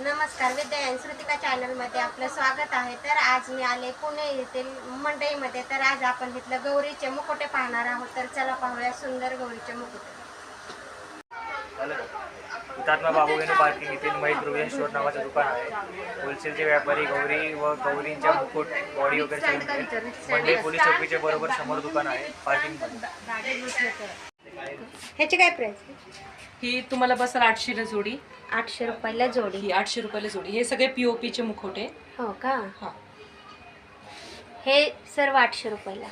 नमस्कार विद्या श्रुतिका चॅनलमध्ये आपलं स्वागत आहे. तर आज मी आले पुणे येथील मंडईमध्ये तर आज आपण इथलं गौरीचे मुखोटे पाहणार आहोत. तर चला पाहूया सुंदर गौरीचे मुकुटे. हुतात्मा बाबूगेने पार्किंग येथील गृह स्टोअर नावाचं दुकान आहे. होलसेलचे व्यापारी गौरी व गौरींच्या मुकुट बॉडी वगैरे. मंडई पोलीस चौकीच्या बरोबर समोर दुकान आहे पार्किंगमध्ये ह्याची काय प्राइस ही तुम्हाला बसेल आठशेला जोडी. आठशे रुपयाला जोडी. ही आठशे रुपयाला जोडी. हे सगळे पीओपीचे मुखोटे हो का? हा. हे सर्व आठशे रुपयाला.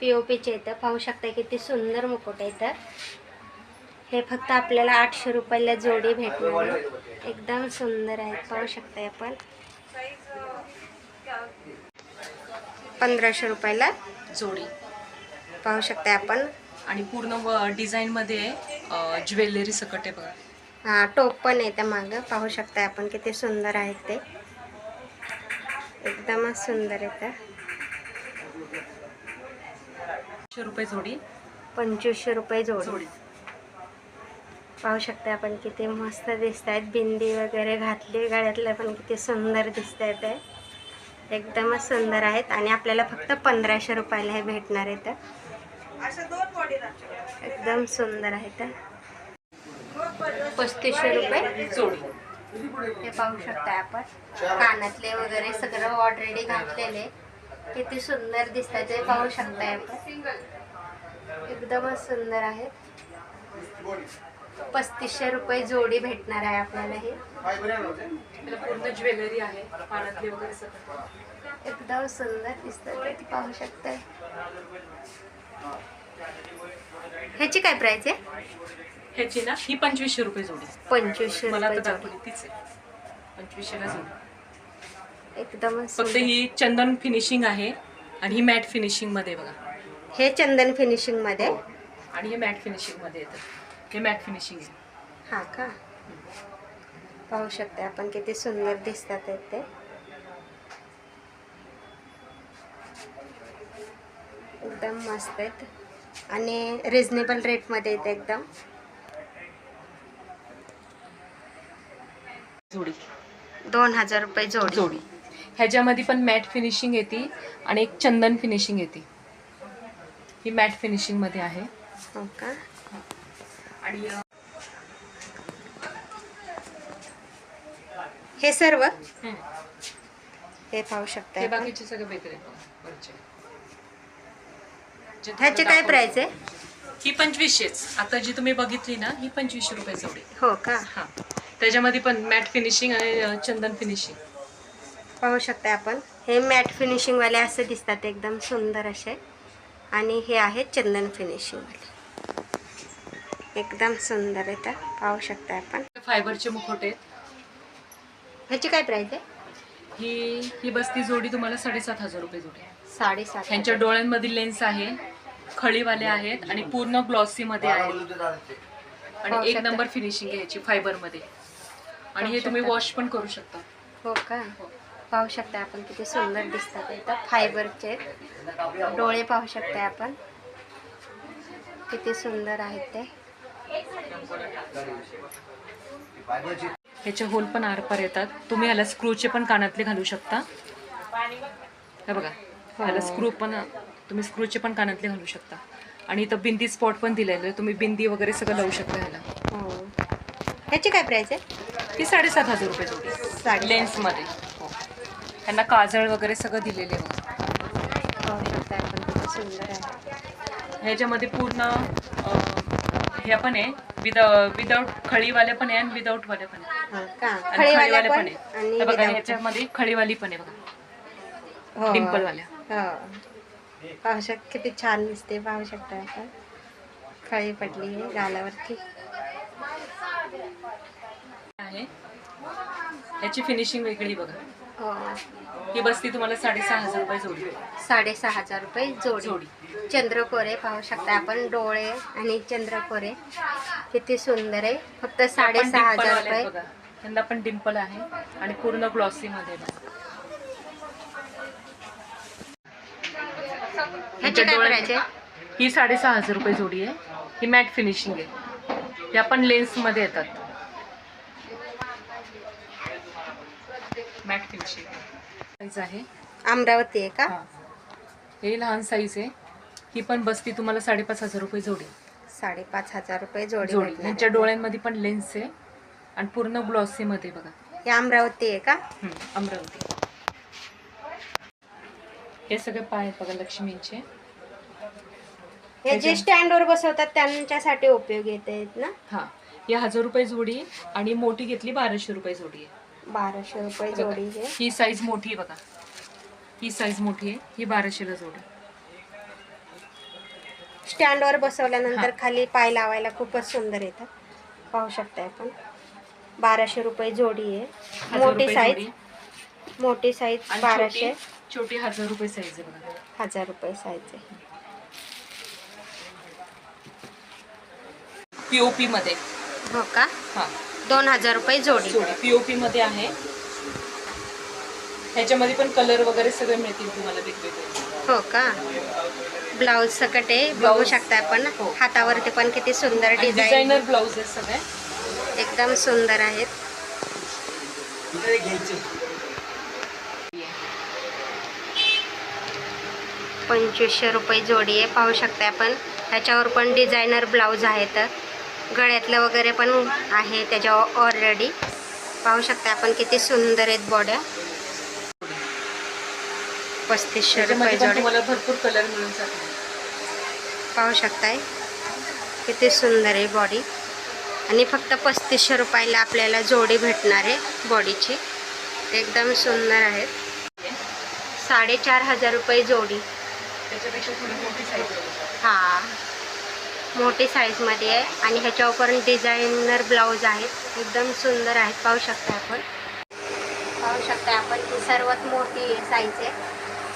पी ओ पीचे येतं पाहू शकता किती सुंदर मुकुट येतं हे फक्त आपल्याला आठशे रुपयाला जोडी भेटणार आहे. एकदम सुंदर आहेत. पाहू शकताय आपण. पंधराशे रुपयाला जोडी. पाहू शकताय आपण. आणि पूर्ण डिझाईनमध्ये ज्वेलरी सकट आहे बघा. हा टोप पण येतं मागं. पाहू शकताय आपण किती सुंदर आहेत ते. एकदमच सुंदर येतं आठशे रुपये जोडी. पंचवीसशे रुपये जोडी. पाहू शकता आपण किती मस्त दिसत आहेत बिंदी वगैरे घातली गळ्यातलं पण किती सुंदर दिसत आहेत ते. एकदमच सुंदर आहेत. आणि आपल्याला फक्त पंधराशे रुपयाला हे भेटणार आहेत एकदम सुंदर आहेत पस्तीसशे रुपये जोडी. हे पाहू शकता आपण. कानातले वगैरे सगळं ऑलरेडी घातलेले. किती सुंदर दिसतात ते पाहू शकताय आपण. एकदमच सुंदर आहेत पस्तीसशे रुपये जोडी भेटणार आहे आपल्याला हे. पूर्ण ज्वेलरी आहे पाण्यातली वगैरे सकट एकदम सुंदर दिसतात ते पाहू शकताय. ह्याची काय प्राइस आहे? ह्याची ना ही पंचवीसशे रुपये जोडी. पंचवीसशे मला रुपये आता जोडी. दाखवली तीच आहे. पंचवीसशेला जोडी. एकदमच फक्त सुंदर. ही चंदन फिनिशिंग आहे आणि ही मॅट फिनिशिंगमध्ये बघा. हे चंदन फिनिशिंगमध्ये? आणि हे मॅट फिनिशिंगमध्ये येतं. हे मॅट फिनिशिंग आहे. हा का? पाहू शकता आपण किती सुंदर दिसतात आहेत ते. एकदम मस्त आहेत. आणि रिझनेबल रेटमध्ये आहेत एकदम. जोडी. दोन हजार रुपये जोडी. जोडी. ह्याच्यामध्ये पण मॅट फिनिशिंग येते आणि एक चंदन फिनिशिंग येते. ही मॅट फिनिशिंगमध्ये आहे. हो का? आणि हे सर्व? हं, पाहू शकता हे. बाकीचे सगळे वरचे. जे ह्याची काय दाखवलं. प्राइस आहे? ही पंचवीसशेच. आता जी तुम्ही बघितली ना ही पंचवीसशे रुपये जोडी हो का? हा. त्याच्यामध्ये पण मॅट फिनिशिंग आणि अ, चंदन फिनिशिंग पाहू शकता आपण. हे मॅट फिनिशिंगवाले असे दिसतात एकदम सुंदर असे. आणि हे आहेत चंदन फिनिशिंगवाले एकदम सुंदर येतात पाहू शकता आपण. फायबरचे मुखोटे आहेत. ह्याची काय प्राइस आहे? ही ही बसती जोडी तुम्हाला साडेसात हजार रुपये जोडी साडेसात ह्यांच्या डोळ्यांमधील लेन्स आहे. खळीवाले आहेत आणि पूर्ण ग्लॉसी मध्ये आहेत. आणि एक. नंबर फिनिशिंग आहे याची फायबरमध्ये. आणि हे तुम्ही. वॉश पण करू शकता. हो का? पाहू शकता आपण किती सुंदर दिसतात इथं फायबरचे डोळे पाहू शकता आपण. किती सुंदर आहेत ते. ह्याचे होल पण आरपार येतात. तुम्ही ह्याला स्क्रूचे पण कानातले घालू शकता. हे बघा. ह्याला स्क्रू पण तुम्ही स्क्रूचे पण कानातले घालू शकता. आणि इथं बिंदी स्पॉट पण दिलेलं आहे. तुम्ही बिंदी वगैरे सगळं लावू शकता ह्याला हो. ह्याची काय प्राइस आहे? ही साडेसात हजार रुपये जोडी. साडेसात. लेन्समध्ये हो. ह्यांना काजळ वगैरे सगळं दिलेले आहे बघा. पाहू शकता आपण किती सुंदर आहे. ह्याच्यामध्ये पूर्ण अं, हे पण आहे. विद विदाऊट खळीवाले पण आहे आणि विदाऊट वाले पण आहे. हो का? आणि खळीवाल्या खळीवाले पण पण आहे. आणि हे बघा. ह्याच्यामध्ये खळीवाली पण आहे बघा. हो. डिंपलवाल्या हो. पाहू शक किती छान दिसते पाहू शकता आपण. खळी पडली आहे गालावरती. आहे. ह्याची फिनिशिंग वेगळी बघा. हो. ही बसती तुम्हाला साडेसहा हजार रुपये जोडी. साडेसहा हजार रुपये जोडी. जोडी. चंद्रकोरे पाहू शकता आपण डोळे आणि चंद्रकोरे. किती सुंदर आहे. फक्त साडेसहा हजार रुपये. त्यांना पण डिंपल आहे. आणि पूर्ण ग्लॉसी मध्ये याचे ही साडेसहा हजार रुपये जोडी आहे. ही मॅट फिनिशिंग आहे. या पण लेन्समध्ये येतात. Mat finishing. साईज आहे. अमरावती आहे का? हे. लहान साईज आहे. ही पण बसती तुम्हाला साडेपाच हजार रुपये जोडी. साडेपाच हजार रुपये जोडी यांच्या डोळ्यांमध्ये पण लेन्स आहे. आणि पूर्ण ग्लॉसीमध्ये बघा. हे अमरावती आहे का? अमरावती. हे सगळे पाय आहेत बघा लक्ष्मींचे. हे जे स्टँडवर बसवतात त्यांच्यासाठी उपयोगी येत आहेत ना? हा. ही हजार रुपये जोडी आणि मोठी घेतली बाराशे रुपये जोडी आहे. बाराशे रुपये जोडी हे ही साईज मोठी आहे बघा. ही साईज मोठी आहे. ही बाराशेला जोडी स्टँडवर बसवल्यानंतर हा. खाली पाय लावायला खूपच सुंदर येतात. पाहू शकताय आपण. बाराशे रुपये जोडी आहे. हजार मोठी रुपये साईज मोठी साईज आणि बाराशे. छोटी छोटी हजार रुपये साईज आहे बघा. हजार रुपये साईज आहे. पीओपी मध्ये. हो का? हा. दोन हजार रुपये जोडी. जोडी. पीओपी मध्ये आहे. ह्याच्यामध्ये पण कलर वगैरे सगळे मिळतील तुम्हाला वेगवेगळे. हो का? ब्लाऊज सकट आहे. बघू. शकता आपण. हो. हातावरती पण किती सुंदर डिझाईन डिझायनर ब्लाऊज आहेत सगळे. एकदम सुंदर आहेत. पंचवीसशे रुपये जोडी आहे. पाहू शकता आपण. त्याच्यावर पण डिझायनर ब्लाऊज आहेत. गळ्यातलं वगैरे पण आहे त्याच्यावर ऑलरेडी पाहू शकता आपण किती सुंदर आहेत बॉड्या. पस्तीसशे रुपये पण जोडी तुम्हाला भरपूर कलर मिळून पाहू शकताय? किती सुंदर आहे बॉडी आणि फक्त पस्तीसशे रुपयाला आपल्याला जोडी भेटणार आहे बॉडीची एकदम सुंदर आहेत साडेचार हजार रुपये जोडी. हा. मोठी साईजमध्ये आहे. आणि ह्याच्यावर पण डिझायनर ब्लाऊज आहेत. एकदम सुंदर आहेत. पाहू शकता आपण. पाहू शकता आपण ही सर्वात मोठी साईज आहे.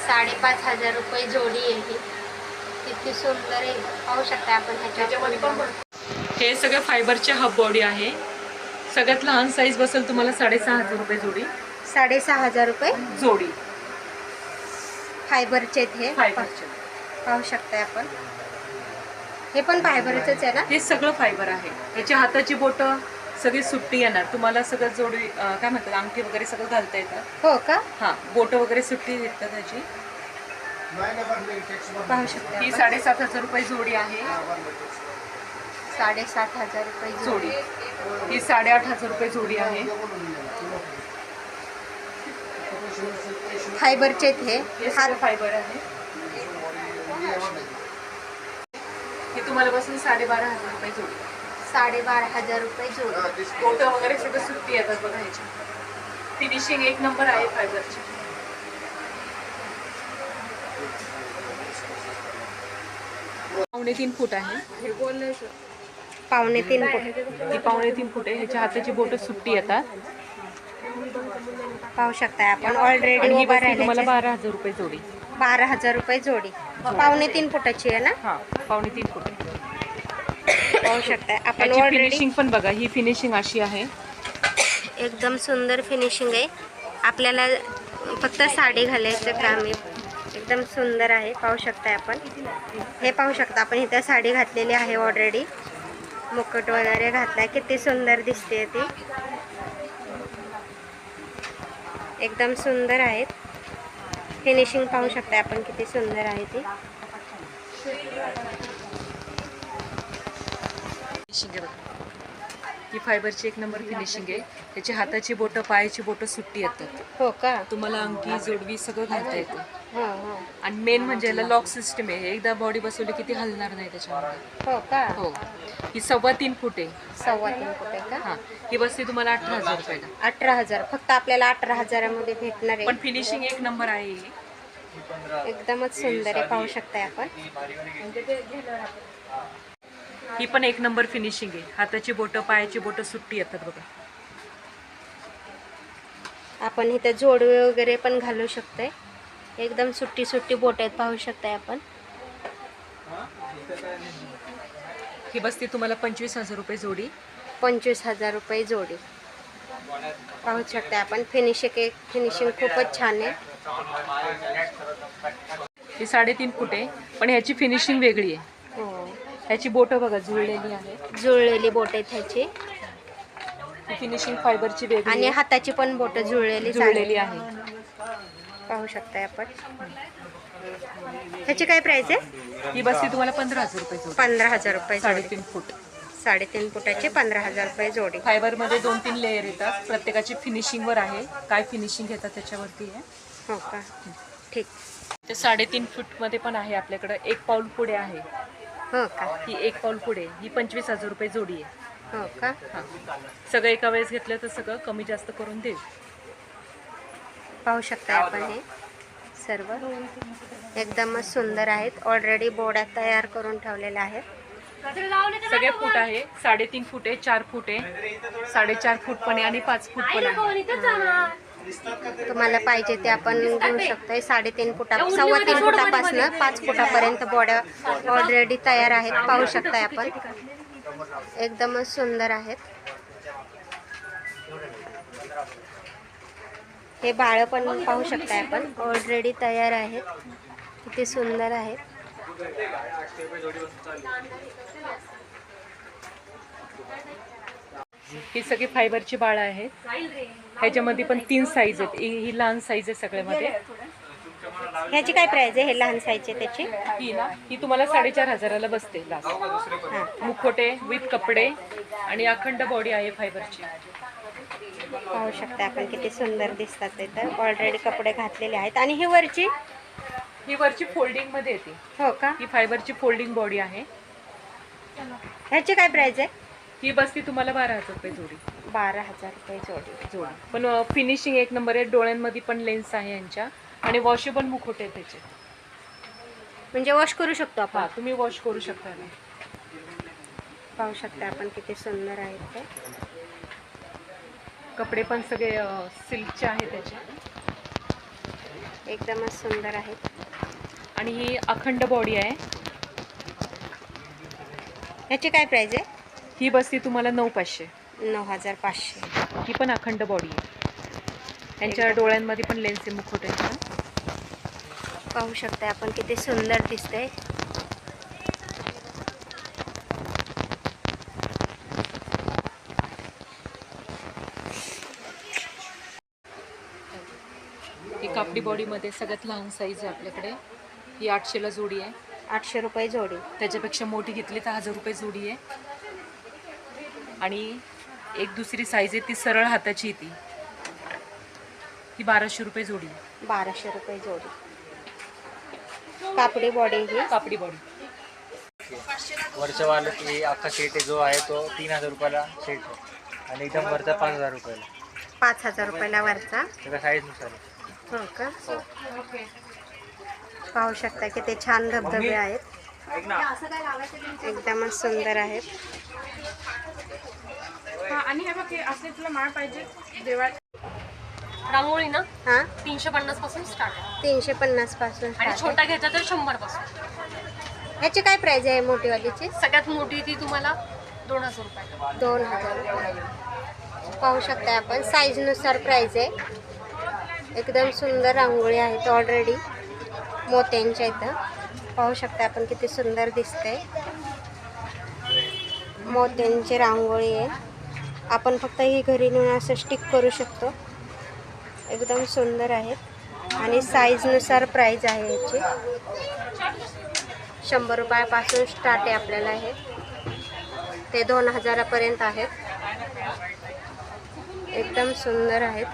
साडेपाच हजार रुपये जोडी आहे ही. किती सुंदर आहे. पाहू शकता आपण भरपूर- हे सगळं फायबरचे हब बॉडी आहे. सगळ्यात लहान साईज बसेल तुम्हाला साडेसहा हजार रुपये जोडी. साडेसहा हजार रुपये जोडी. फायबरचे हे. फायबरचे पाहू शकताय आपण. हे पण फायबरचंच आहे ना? हे सगळं फायबर आहे. याच्या हाताची बोटं सगळी सुट्टी येणार. तुम्हाला सगळं जोडी अं, काय म्हणतात अंगठी वगैरे सगळं घालता येतं. हो का? हा बोटं वगैरे सुट्टी येतात त्याची पाहू शकता ही आपण. साडेसात हजार रुपये जोडी आहे. साडेसात हजार रुपये जोडी. जोडी. ही साडेआठ हजार रुपये जोडी आहे. फायबरचे आहेत हे. हे हात सगळं फायबर आहे. तुम्हाला बसून साडेबारा हजार रुपये जोडी. साडेबारा हजार रुपये जोडी. बोटं वगैरे सगळं सुट्टी येतात बघा ह्याची फिनिशिंग एक नंबर आहे फायबरची. पावणे तीन फूट आहे. पावणे तीन फूट. ती पावणे तीन फूट आहे. ह्याच्या हाताची बोटं सुट्टी येतात. पाहू शकताय आपण. ऑलरेडी आणि ही उभा बसली तुम्हाला राहिल्याचे बारा हजार रुपये जोडी. बारा हजार रुपये जोडी. पावणे तीन फुटाची आहे ना? हा पावणे तीन फूट. पाहू शकताय आपण फिनिशिंग पण बघा ही फिनिशिंग अशी आहे. एकदम सुंदर फिनिशिंग आहे. आपल्याला फक्त साडी घालायचं काम आहे. एकदम सुंदर आहे. पाहू शकताय आपण. हे पाहू शकता आपण इथं साडी घातलेली आहे ऑलरेडी मुकुट वगैरे घातलाय. किती सुंदर दिसते ती. एकदम सुंदर आहेत. फिनिशिंग पाहू शकताय आपण किती सुंदर आहे ती. फिनिशिंग आहे बघा. ही फायबरची एक नंबर फिनिशिंग आहे. त्याची हाताची बोटं पायाची बोटं सुट्टी येतात. हो का? तुम्हाला अंगठी जोडवी सगळं घालता येतं. आणि मेन म्हणजे याला लॉक सिस्टम आहे. एकदा बॉडी बसवली की ती हलणार नाही त्याच्यामध्ये. हो का? हो. ही सव्वा तीन फूट आहे. सव्वा तीन फुट आहे का? हा. ही बसते तुम्हाला अठरा हजार रुपयाला अठरा हजार. फक्त आपल्याला अठरा हजारामध्ये भेटणार आहे. पण फिनिशिंग एक नंबर आहे. ही. एकदमच सुंदर आहे. पाहू शकताय आपण. ही पण एक नंबर फिनिशिंग आहे. हाताची बोटं पायाची बोटं सुट्टी येतात बघा. आपण इथं जोडवे वगैरे पण घालू शकतोय. एकदम सुट्टी सुट्टी बोट आहेत पाहू शकताय आपण. ही बसते तुम्हाला पंचवीस हजार रुपये जोडी. पंचवीस हजार रुपये जोडी. पाहू शकताय आपण फिनिशिंग एक फिनिशिंग खूपच छान आहे. ही साडेतीन फूट आहे पण ह्याची फिनिशिंग वेगळी आहे. हो. ह्याची बोटं बघा जुळलेली आहे. जुळलेली बोट आहेत ह्याची. फिनिशिंग फायबरची वेगळी आणि. हाताची पण बोट जुळलेली जुळलेली आहे. पाहू शकताय आपण. ह्याची काय प्राइस आहे? ही बसती तुम्हाला पंधरा हजार रुपये जोडी. पंधरा हजार रुपये जोडी. साडेतीन फूट. साडेतीन फुटाची पंधरा हजार रुपये जोडी. फायबरमध्ये दोन तीन लेयर येतात. प्रत्येकाची फिनिशिंगवर आहे. काय फिनिशिंग घेतात त्याच्यावरती आहे हो का? ठीक. ते साडेतीन फूटमध्ये पण आहे आपल्याकडं. एक पाऊल पुढे आहे. हो का? ही एक पाऊल पुढे. ही पंचवीस हजार रुपये जोडी आहे. हो का? हां. सगळं एका वेळेस घेतलं तर सगळं कमी जास्त करून देऊ पाहू शकता आपण हे. सर्व एकदमच सुंदर आहेत. ऑलरेडी बोड्या तयार करून ठेवलेल्या आहेत. सगळे फूट आहे. साडेतीन फूट आहे चार फूट आहे. साडेचार फूट पण आहे आणि पाच फूट पण आहे. तुम्हाला पाहिजे ते आपण घेऊ शकतोय. साडेतीन फुटा सव्वा तीन फुटापासून पाच फुटापर्यंत बॉड्या ऑलरेडी तयार आहेत. पाहू शकताय आपण. एकदमच सुंदर आहेत. हे बाळ पण पाहू शकताय आपण. ऑलरेडी तयार आहेत. किती सुंदर आहेत. ही सगळी फायबरची बाळं आहेत. ह्याच्यामध्ये पण तीन साईज आहेत. ही ही लहान साईज आहे सगळ्यामध्ये. ह्याची काय प्राइस आहे? हे लहान साईजचे त्याची? ही ना ही तुम्हाला साडेचार हजाराला बसते लास्ट हां. मुखोटे विथ कपडे आणि अखंड बॉडी आहे फायबरची पाहू शकता आपण किती सुंदर दिसतात ते तर. ऑलरेडी कपडे घातलेले आहेत. आणि ही वरची? ही वरची फोल्डिंगमध्ये येते. हो का? ही फायबरची फोल्डिंग बॉडी आहे. ह्याची काय प्राइस आहे? ही बसती तुम्हाला बारा हजार रुपये जोडी. बारा हजार रुपये जोडी. जोडी. पण फिनिशिंग एक नंबर आहे. डोळ्यांमध्ये पण लेन्स आहे यांच्या. आणि वॉशेबल मुखोटे आहेत त्याचे. म्हणजे वॉश करू शकतो हा आपण तुम्ही वॉश करू शकता ना. पाहू शकता आपण किती सुंदर आहेत ते. कपडे पण सगळे सिल्कचे आहे त्याचे. एकदमच सुंदर आहेत. आणि ही अखंड बॉडी आहे. ह्याची काय प्राइस आहे? ही बसती तुम्हाला नऊ पाचशे. नऊ हजार पाचशे. ही पण अखंड बॉडी आहे. त्यांच्या डोळ्यांमध्ये पण लेन्स आहे मुखोट्यांच्या पाहू शकता आपण किती सुंदर दिसतंय. ही कापडी बॉडीमध्ये सगळ्यात लहान साईज आहे आपल्याकडे. ही आठशेला जोडी आहे. आठशे रुपये जोडी. त्याच्यापेक्षा मोठी घेतली तर हजार रुपये जोडी आहे. आणि एक दुसरी साईज आहे ती सरळ हाताची ती. ही बाराशे रुपये जोडी आहे. बाराशे रुपये जोडी. कापडी बॉडी ही. कापडी बॉडी वरच्या वाला की अख्खा सेट जो आहे तो तीन हजार रुपयाला सेट आहे. आणि एकदम वरचा पाच हजार रुपयाला. पाच हजार रुपयाला वरचा. त्याच्या साईजनुसार आहे. हो का? हो. पाहू शकता किती छान धबधबे आहेत. एकदमच सुंदर आहेत. आणि हे बघ हे असले तुला माळ पाहिजे देवा रांगोळी ना? हा? तीनशे पन्नासपासून स्टार्ट आहे. तीनशे पन्नासपासून आणि start आहे. छोटा घेतला तर शंभरपासून ह्याची काय प्राइस आहे मोठीवालीची? सगळ्यात मोठी ती तुम्हाला दोन हजार रुपये. दोन हजार रुपये. पाहू शकता आपण साईजनुसार प्राइस आहे. एकदम सुंदर रांगोळी आहेत ऑलरेडी मोत्यांच्या इथं. पाहू शकता आपण किती सुंदर दिसते मोत्यांची रांगोळी आहे. आपण फक्त ही घरी नेऊन असं स्टिक करू शकतो. एकदम सुंदर आहेत आणि साईजनुसार प्राईज आहे याची. शंभर रुपयापासून स्टार्ट आहे आपल्याला हे. ते दोन हजारापर्यंत आहेत एकदम सुंदर आहेत